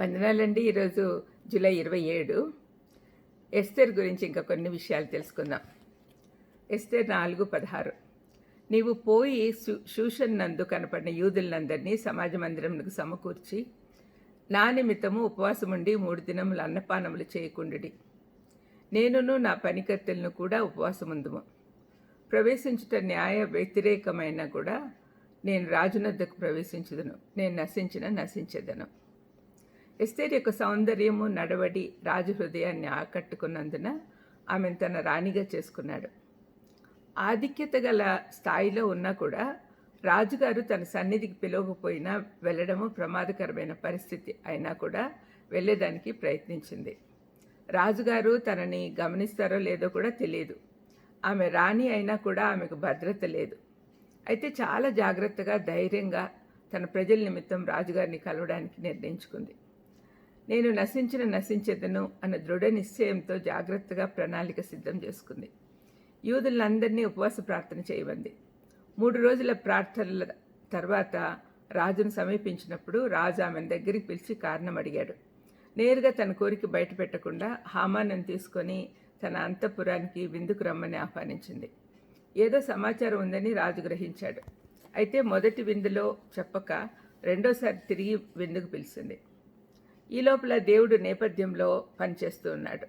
వందనాలండి. ఈరోజు జూలై ఇరవై ఏడు. ఎస్తేర్ గురించి ఇంకా కొన్ని విషయాలు తెలుసుకుందాం. ఎస్తేర్ నాలుగు పదహారు. నీవు పోయి శూ- శూషన్ నందు కనపడిన యూదులందరినీ సమాజ మందిరమునకు సమకూర్చి నా నిమిత్తము ఉపవాసముండి మూడు దినములు అన్నపానములు చేయకుండుడి. నేనును నా పనికత్తెలను కూడా ఉపవాసముందుము. ప్రవేశించుట న్యాయ వ్యతిరేకమైన కూడా నేను రాజునద్దకు ప్రవేశించుదును. నేను నశించిన నశించదను. ఎస్తేర్ యొక్క సౌందర్యము నడవడి రాజు హృదయాన్ని ఆకట్టుకున్నందున ఆమెను తన రాణిగా చేసుకున్నాడు. ఆధిక్యత గల స్థాయిలో ఉన్నా కూడా రాజుగారు తన సన్నిధికి పిలవకపోయినా వెళ్ళడము ప్రమాదకరమైన పరిస్థితి అయినా కూడా వెళ్ళేదానికి ప్రయత్నించింది. రాజుగారు తనని గమనిస్తారో లేదో కూడా తెలియదు. ఆమె రాణి అయినా కూడా ఆమెకు భద్రత లేదు. అయితే చాలా జాగ్రత్తగా ధైర్యంగా తన ప్రజల నిమిత్తం రాజుగారిని కలవడానికి నిర్ణయించుకుంది. నేను నశించిన నశించేదను అన్న దృఢ నిశ్చయంతో జాగ్రత్తగా ప్రణాళిక సిద్ధం చేసుకుంది. యూదులందరినీ ఉపవాస ప్రార్థన చేయమంది. మూడు రోజుల ప్రార్థనల తర్వాత రాజును సమీపించినప్పుడు రాజు ఆమెను దగ్గరికి పిలిచి కారణం అడిగాడు. నేరుగా తన కోరిక బయటపెట్టకుండా పెట్టకుండా తీసుకొని తన అంతఃపురానికి విందుకు రమ్మని ఆహ్వానించింది. ఏదో సమాచారం ఉందని రాజు గ్రహించాడు. అయితే మొదటి విందులో చెప్పక రెండోసారి తిరిగి విందుకు పిలిచింది. ఈ లోపల దేవుడు నేపథ్యంలో పనిచేస్తూ ఉన్నాడు.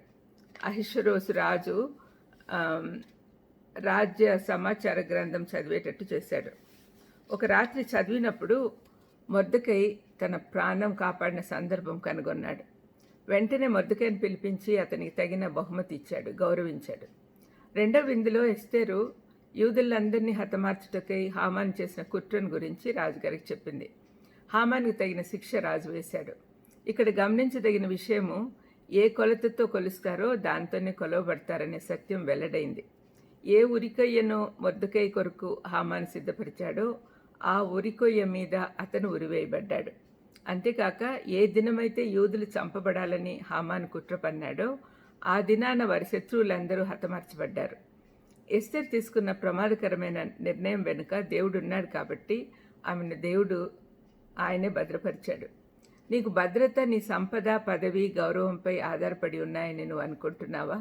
అహిషరోసు రాజు రాజ్య సమాచార గ్రంథం చదివేటట్టు చేశాడు. ఒక రాత్రి చదివినప్పుడు మొద్దకై తన ప్రాణం కాపాడిన సందర్భం కనుగొన్నాడు. వెంటనే మొద్దకైని పిలిపించి అతనికి తగిన బహుమతి ఇచ్చాడు గౌరవించాడు. రెండవ విందులో ఎస్తేరు యూదులందరినీ హతమార్చుటకై హామాన్ చేసిన కుట్రను గురించి రాజుగారికి చెప్పింది. హామాన్కి తగిన శిక్ష రాజు వేశాడు. ఇక్కడ గమనించదగిన విషయము ఏ కొలతతో కొలుస్తారో దాంతోనే కొలవబడతారనే సత్యం వెల్లడైంది. ఏ ఉరికొయ్యను మొద్దుకై కొరకు హామాను సిద్ధపరిచాడో ఆ ఉరికొయ్య మీద అతను ఉరివేయబడ్డాడు. అంతేకాక ఏ దినమైతే యూదులు చంపబడాలని హామాను కుట్రపన్నాడో ఆ దినాన వారి శత్రువులందరూ హతమార్చబడ్డారు. ఎస్తర్ తీసుకున్న ప్రమాదకరమైన నిర్ణయం వెనుక దేవుడున్నాడు కాబట్టి ఆమెను దేవుడు ఆయనే భద్రపరిచాడు. నీకు భద్రత నీ సంపద పదవి గౌరవంపై ఆధారపడి ఉన్నాయని నువ్వు అనుకుంటున్నావా?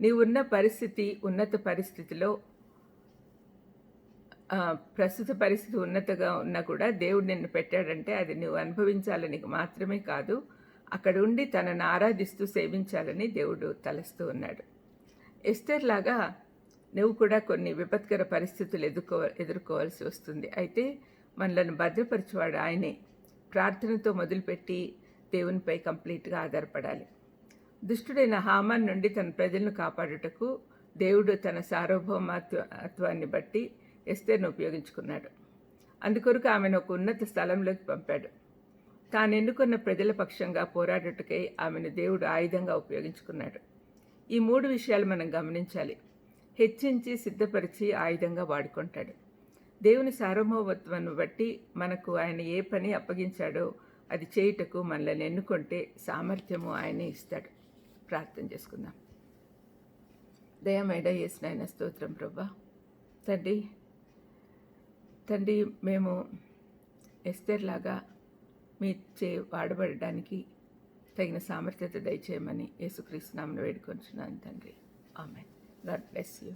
నీవున్న పరిస్థితి ఉన్నత పరిస్థితిలో ప్రస్తుత పరిస్థితి ఉన్నతగా ఉన్నా కూడా దేవుడు నిన్ను పెట్టాడంటే అది నువ్వు అనుభవించాలని మాత్రమే కాదు అక్కడ ఉండి తనను ఆరాధిస్తూ సేవించాలని దేవుడు తలస్తూ ఉన్నాడు. ఎస్టర్ లాగా నువ్వు కూడా కొన్ని విపత్కర పరిస్థితులు ఎదుర్కో ఎదుర్కోవాల్సి వస్తుంది. అయితే మనలను భద్రపరచువాడు ఆయనే. ప్రార్థనతో మొదలుపెట్టి దేవునిపై కంప్లీట్గా ఆధారపడాలి. దుష్టుడైన హామాన్ నుండి తన ప్రజలను కాపాడుటకు దేవుడు తన సార్వభౌమత్వాన్ని బట్టి ఎస్తేర్ను ఉపయోగించుకున్నాడు. అందుకొరకు ఆమెను ఒక ఉన్నత స్థలంలోకి పంపాడు. తాను ఎన్నుకున్న ప్రజల పక్షంగా పోరాడుటకై ఆమెను దేవుడు ఆయుధంగా ఉపయోగించుకున్నాడు. ఈ మూడు విషయాలు మనం గమనించాలి. హెచ్చించి సిద్ధపరిచి ఆయుధంగా వాడుకుంటాడు. దేవుని సార్వభౌమత్వాన్ని బట్టి మనకు ఆయన ఏ పని అప్పగించాడో అది చేయుటకు మనల్ని ఎన్నుకుంటే సామర్థ్యము ఆయనే ఇస్తాడు. ప్రార్థన చేసుకుందాం. దయమైడ చేసిన ఆయన స్తోత్రం ప్రభా. తండ్రి తండ్రి మేము ఎస్తేర్లాగా మీ చే వాడబడడానికి తగిన సామర్థ్యత దయచేయమని యేసుక్రీస్తు నామను వేడుకొంచున్నాను తండ్రి. ఆమె గాడ్ బ్లెస్ యూ.